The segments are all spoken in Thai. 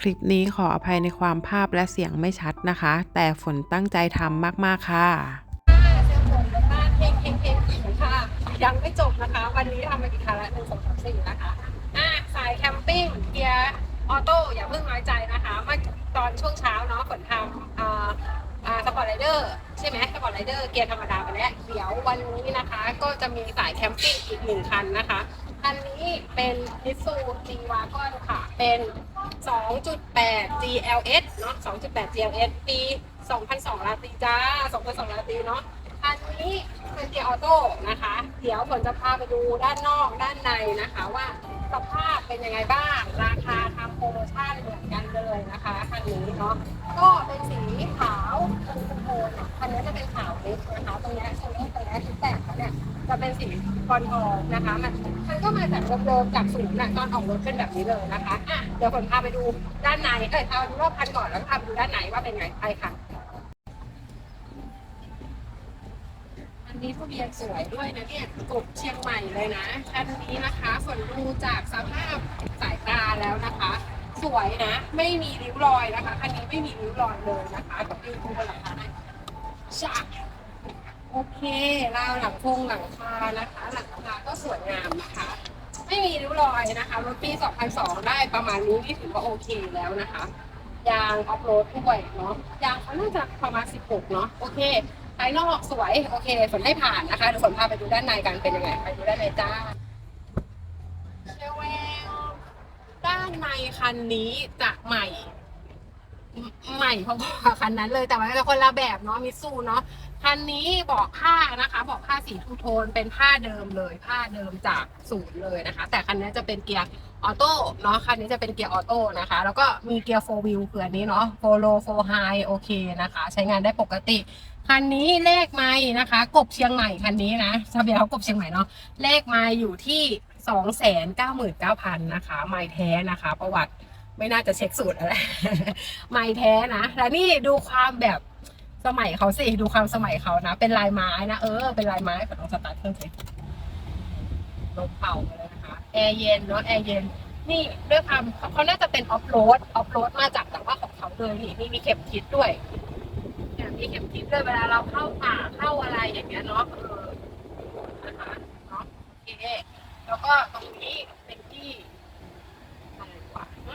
คลิปนี้ขออภัยในความภาพและเสียงไม่ชัดนะคะ แต่ฝนตั้งใจทำมาก ๆ ค่ะเซลล์ผมบ้านเฮงเฮงเฮงอีกค่ะ ยังไม่จบนะคะ วันนี้ทำมากี่คันแล้วหนึ่งสองสามสี่นะคะอะสายแคมปิ้งเกียร์ออโต้อย่าเพิ่งน้อยใจนะคะเมื่อตอนช่วงเช้าเนาะฝนทำอ่าสปอร์ตไรเดอร์ใช่ไหมสปอร์ตไรเดอร์เกียร์ธรรมดาไปแล้วเดี๋ยววันนี้นะคะ ก็จะมีสายแคมปิ้งอีกหนึ่งคันนะคะ คันนี้เป็นมิตซูจีวากอนค่ะ เป็น 2.8 GLS เนาะ2.8 GLS ปี 2002ลาตีจ้า 2002ลาตีเนาะ อันนี้เป็นเกียร์ออโต้นะคะ เดี๋ยวฝนจะพาไปดูด้านนอกด้านในนะคะว่าสภาพเป็นยังไงบ้าง ราคาทำโปรโมชั่นเหมือนกันเลยนะคะคันนี้เนาะ ก็เป็นสีขาวเป็นโทนคันนี้จะเป็นขาวลิฟนะคะ ตรงนี้ยโซนตรงนี้ยชุดแต่งเขาเนี่ย จะเป็นสีบอลทองนะคะ มันมันก็มาจากเดิมๆจากศูนย์น่ะตอนออกรถเป็นแบบนี้เลยนะคะอะเดี๋ยวฝนพาไปดูด้านในเอ้ยพาไปดูรอบคันก่อนแล้วก็พาไปดูด้านในว่าเป็นไงไปค่ะอันนี้ทะเบียนสวยด้วยนะเนี่ยกบเชียงใหม่เลยนะคันนี้นะคะส่วนดูจากสภาพสายตาแล้วนะคะ สวยนะ ไม่มีริ้วรอยนะคะคันนี้ไม่มีริ้วรอยเลยนะคะกับยืนดูบนหลังคาได้จ้า โอเคราวหลังพงหลังคานะคะ หลังคาก็สวยงามนะคะ ไม่มีริ้วรอยนะคะรถปี 2002 ได้ประมาณนี้นี่ถือว่าโอเคแล้วนะคะ ยางออฟโรดด้วยเนาะยางเขาน่าจะประมาณ 16 เนาะโอเคภายนอกสวยโอเคฝนให้ผ่านนะคะเดี๋ยวฝนพาไปดูด้านในกันเป็นยังไงไปดูด้านในจ้าเชลเวลด้านในคันนี้จะใหม่ ใหม่พอๆคันนั้นเลยแต่ว่าจะคนละแบบเนาะมิซูเนาะคันนี้บอกผ้านะคะบอกผ้าสีทูโทนเป็นผ้าเดิมเลย ผ้าเดิมจากศูนย์เลยนะคะ แต่คันนี้จะเป็นเกียร์ออโต้เนาะคันนี้จะเป็นเกียร์ออโต้นะคะ แล้วก็มีเกียร์โฟวิลเผื่อนี้เนาะโฟโลโฟไฮโอเคนะคะ ใช้งานได้ปกติคันนี้เลขไม้นะคะ กบเชียงใหม่คันนี้นะทะเบียนเขากบเชียงใหม่เนาะเลขไม้อยู่ที่สองแสนเก้าหมื่นเก้าพันนะคะ ไม้แท้นะคะ ประวัติ ไม่น่าจะเช็คสูตรอะไร ไม้แท้นะ แล้วนี่ดูความแบบสมัยเขาสิ ดูความสมัยเขานะ เป็นลายไม้นะ เออ เป็นลายไม้ขอต้องสตาร์ทเครื่องเช็คลมเป่าไปเลยนะคะ แอร์เย็นเนาะแอร์เย็น นี่ด้วยความเขาน่าจะเป็นออฟโรด ออฟโรดมาจากแต่ว่าของเขาเลยนี่นี่มีเข็มทิศด้วยเนี่ยมีเข็มทิศด้วยเวลาเราเข้าป่าเข้าอะไรอย่างเงี้ยเนาะ เออ นะคะ เนาะโอเคแล้วก็ตรงนี้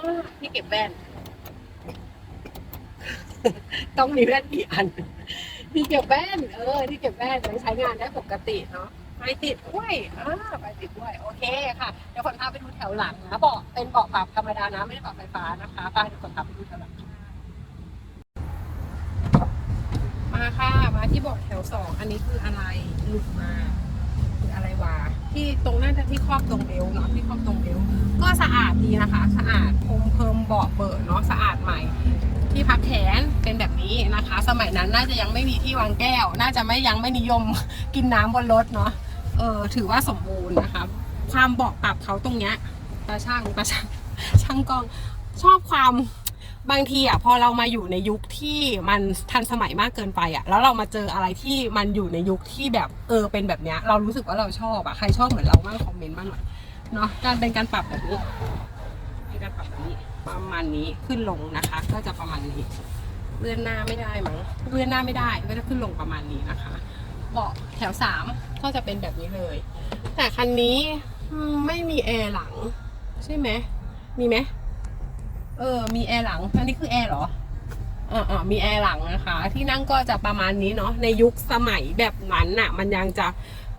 วะอ่าที่เก็บแว่น ต้องมีแว่นกี่อันที่เก็บแว่น เออที่เก็บแว่นไว้ใช้งานได้ปกติเนาะไฟติดด้วยอ่าไฟติดด้วย โอเคค่ะ เดี๋ยวคนพาไปดูแถวหลังนะเบาะเป็นเบาะปรับธรรมดานะ ไม่ได้เบาะไฟฟ้านะคะพาทุกคนพาไปดูแถวหลัง มาค่ะ มาที่เบาะแถวสอง อันนี้คืออะไรหลุดมา ที่ตรงนั้นที่ครอบตรงเบลต์เนาะที่ครอบตรงเบลต์ก็สะอาดดีนะคะ สะอาดพรมเพิ่มเบาะเปิดเนาะสะอาดใหม่ ที่พักแขนเป็นแบบนี้นะคะ สมัยนั้นน่าจะยังไม่มีที่วางแก้ว น่าจะไม่ยังไม่นิยมกินน้ำบนรถเนาะเออถือว่าสมบูรณ์นะคะความเบาะปรับเขาตรงเนี้ยตาช่างตาช่างช่างกล้องชอบความ บางทีอะพอเรามาอยู่ในยุคที่มันทันสมัยมากเกินไปอะแล้วเรามาเจออะไรที่มันอยู่ในยุคที่แบบเออเป็นแบบเนี้ยเรารู้สึกว่าเราชอบอะใครชอบเหมือนเราบ้างคอมเมนต์บ้างหน่อยเนาะการเป็นการปรับแบบนี้เป็นการปรับแบบนี้ ประมาณนี้ขึ้นลงนะคะ ก็จะประมาณนี้เลื่อนหน้าไม่ได้มั้งเลื่อนหน้าไม่ได้ก็จะขึ้นลงประมาณนี้นะคะเบาะแถวสามก็จะเป็นแบบนี้เลย แต่คันนี้ไม่มีแอร์หลัง ใช่ไหมมีไหม เออ มีแอร์หลัง อันนี้คือแอร์เหรออ่าอ่ามีแอร์หลังนะคะ ที่นั่งก็จะประมาณนี้เนาะ ในยุคสมัยแบบนั้นน่ะ มันยังจะ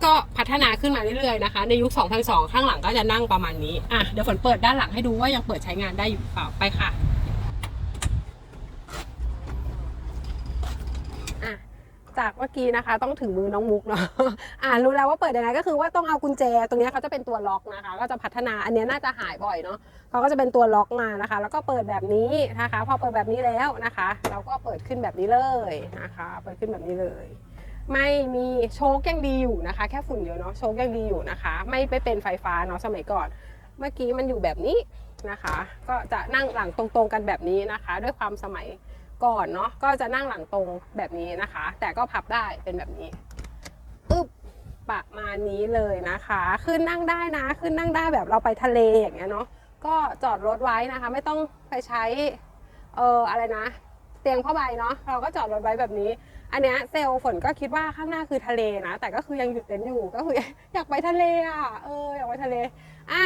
ก็พัฒนาขึ้นมาเรื่อยๆนะคะ ในยุค 2002 ข้างหลังก็จะนั่งประมาณนี้ อะ เดี๋ยวฝนเปิดด้านหลังให้ดูว่ายังเปิดใช้งานได้อยู่เปล่า ไปค่ะ อะ จากเมื่อกี้นะคะ ต้องถึงมือน้องมุกเนาะอ่ารู้แล้วว่าเปิดยังไงก็คือว่าต้องเอากุญแจ ตรงนี้เขาจะเป็นตัวล็อกนะคะ ก็จะพัฒนาอันนี้น่าจะหายบ่อยเนาะเขาก็จะเป็นตัวล็อกมานะคะ แล้วก็เปิดแบบนี้นะคะ พอเปิดแบบนี้แล้วนะคะ เราก็เปิดขึ้นแบบนี้เลยนะคะ เปิดขึ้นแบบนี้เลย ไม่มีโชคยังดีอยู่นะคะ แค่ฝุ่นเดียวเนาะโชคยังดีอยู่นะคะ ไม่ไปเป็นไฟฟ้าเนาะสมัยก่อน เมื่อกี้มันอยู่แบบนี้นะคะ ก็จะนั่งหลังตรงๆกันแบบนี้นะคะ ด้วยความสมัย ก่อนเนาะก็จะนั่งหลังตรงแบบนี้นะคะ แต่ก็พับได้เป็นแบบนี้อึบประมาณนี้เลยนะคะ ขึ้นนั่งได้นะ ขึ้นนั่งได้แบบเราไปทะเลอย่างเงี้ยเนาะก็จอดรถไว้นะคะ ไม่ต้องไปใช้เอออะไรนะ เตียงผ้าใบเนาะเราก็จอดรถไว้แบบนี้ อันเนี้ยเซลฝนก็คิดว่าข้างหน้าคือทะเลนะ แต่ก็คือยังหยุดเต็นท์อยู่ก็คืออยากไปทะเลอะเอออยากไปทะเลอะ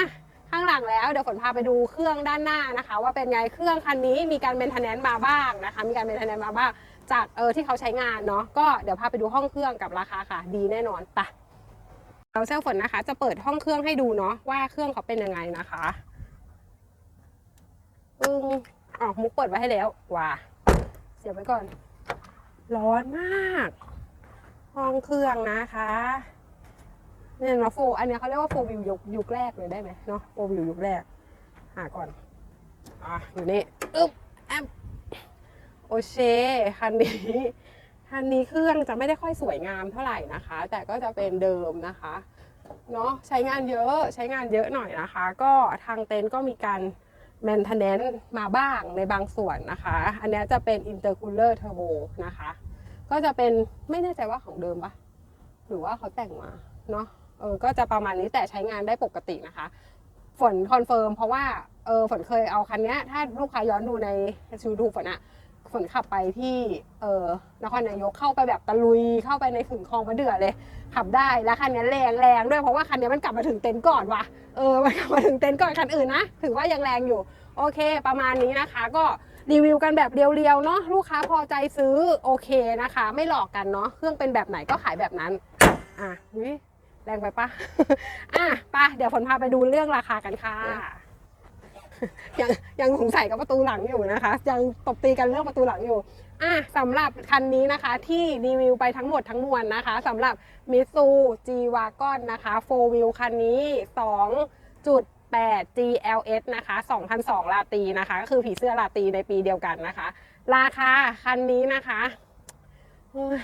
ข้างหลังแล้วเดี๋ยวฝนพาไปดูเครื่องด้านหน้านะคะ ว่าเป็นไงเครื่องคันนี้มีการเมนเทนแนนซ์มาบ้างนะคะ มีการเมนเทนแนนซ์มาบ้างจากเออที่เขาใช้งานเนาะก็เดี๋ยวพาไปดูห้องเครื่องกับราคาค่ะ ดีแน่นอนปะเราเซลฝนนะคะ จะเปิดห้องเครื่องให้ดูเนาะว่าเครื่องเขาเป็นยังไงนะคะอึ้งอ๋อมุกเปิดไว้ให้แล้วว้าเสียบไว้ก่อน ร้อนมาก ห้องเครื่องนะคะ นี่ยเนาะโฟอันนี้เขาเรียกว่าโฟวิวยุคยุคแรกเลยได้ไหมเนาะโฟวิวยุคแรก หาก่อนอะอยู่นี่อึ๊บแอมโอเชคันนี้คันนี้เครื่องจะไม่ได้ค่อยสวยงามเท่าไหร่นะคะ แต่ก็จะเป็นเดิมนะคะเนาะใช้งานเยอะใช้งานเยอะหน่อยนะคะ ก็ทางเต็นท์ก็มีการแมนเทนแนนซ์มาบ้างในบางส่วนนะคะ อันนี้จะเป็น intercooler turbo นะคะ ก็จะเป็นไม่แน่ใจว่าของเดิมปะหรือว่าเขาแต่งมาเนาะ เออก็จะประมาณนี้แต่ใช้งานได้ปกตินะคะ ฝนคอนเฟิร์มเพราะว่าเออฝนเคยเอาคันนี้ถ้าลูกค้าย้อนดูในชูดูฝนอะฝนขับไปที่เออนครนายกเข้าไปแบบตะลุยเข้าไปในถึงคลองมะเดื่อเลย ขับได้แล้วคันนี้แรงแรงด้วยเพราะว่าคันนี้มันกลับมาถึงเต็นท์ก่อนว่ะเออมันกลับมาถึงเต็นท์ก่อนคันอื่นนะถือว่ายังแรงอยู่ โอเค ประมาณนี้นะคะ ก็รีวิวกันแบบเรียวๆเนาะลูกค้าพอใจซื้อโอเคนะคะ ไม่หลอกกันเนาะเครื่องเป็นแบบไหนก็ขายแบบนั้นอะอุ๊ย แรงไปปะอะไปเดี๋ยวฝนพาไปดูเรื่องราคากันค่ะ ยังยังสงสัยกับประตูหลังอยู่นะคะ ยังตบตีกันเรื่องประตูหลังอยู่อะสำหรับคันนี้นะคะที่รีวิวไปทั้งหมดทั้งมวลนะคะสำหรับมิซู G Wagon นะคะ4 Wheel คันนี้ 2.8 GLS นะคะ2002ลาตีนะคะ ก็คือผีเสื้อลาตีในปีเดียวกันนะคะ ราคาคันนี้นะคะโอ้ย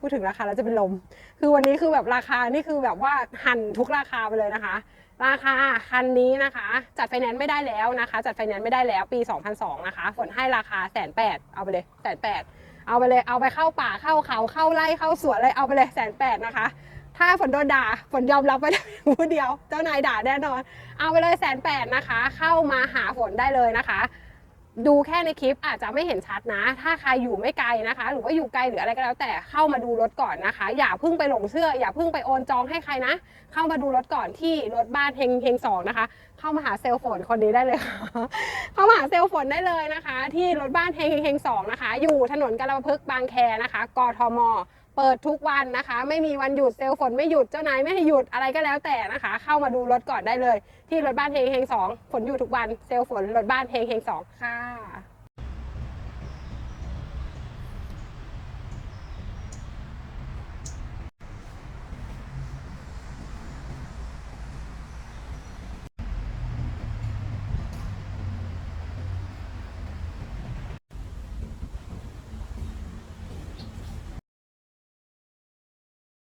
พูดถึงราคาแล้วจะเป็นลม คือวันนี้คือแบบราคา นี่คือแบบว่าหั่นทุกราคาไปเลยนะคะ ราคาคันนี้นะคะ จัดไฟแนนซ์ไม่ได้แล้วนะคะ จัดไฟแนนซ์ไม่ได้แล้วปี 2002 นะคะ ฝนให้ราคาแสนแปดเอาไปเลยแสนแปดเอาไปเลยเอาไปเข้าป่าเข้าเขาเข้าไร่เข้าสวนเลยเอาไปเลยแสนแปดนะคะ ถ้าฝนโดนด่าฝนยอมรับไปได้ผู้เดียว เจ้านายด่าแน่นอน เอาไปเลยแสนแปดนะคะ เข้ามาหาฝนได้เลยนะคะ ดูแค่ในคลิปอาจจะไม่เห็นชัดนะ ถ้าใครอยู่ไม่ไกลนะคะ หรือว่าอยู่ไกลหรืออะไรก็แล้วแต่เข้ามาดูรถก่อนนะคะ อย่าเพิ่งไปหลงเชื่อ อย่าเพิ่งไปโอนจองให้ใครนะ เข้ามาดูรถก่อนที่รถบ้านเฮงเฮงสองนะคะ เข้ามาหาเซลล์ฝนคนนี้ได้เลยค่ะ เข้ามาหาเซลล์ฝนได้เลยนะคะ ที่รถบ้านเฮงเฮงเฮงสองนะคะ อยู่ถนนกาลพึกบางแคนะคะ กทม เปิดทุกวันนะคะ ไม่มีวันหยุดเซลล์ฝนไม่หยุดเจ้านายไม่ให้หยุดอะไรก็แล้วแต่นะคะ เข้ามาดูรถก่อนได้เลย ที่รถบ้านเฮงเฮงสองฝนอยู่ทุกวันเซลล์ฝนรถบ้านเฮงเฮงสองค่ะ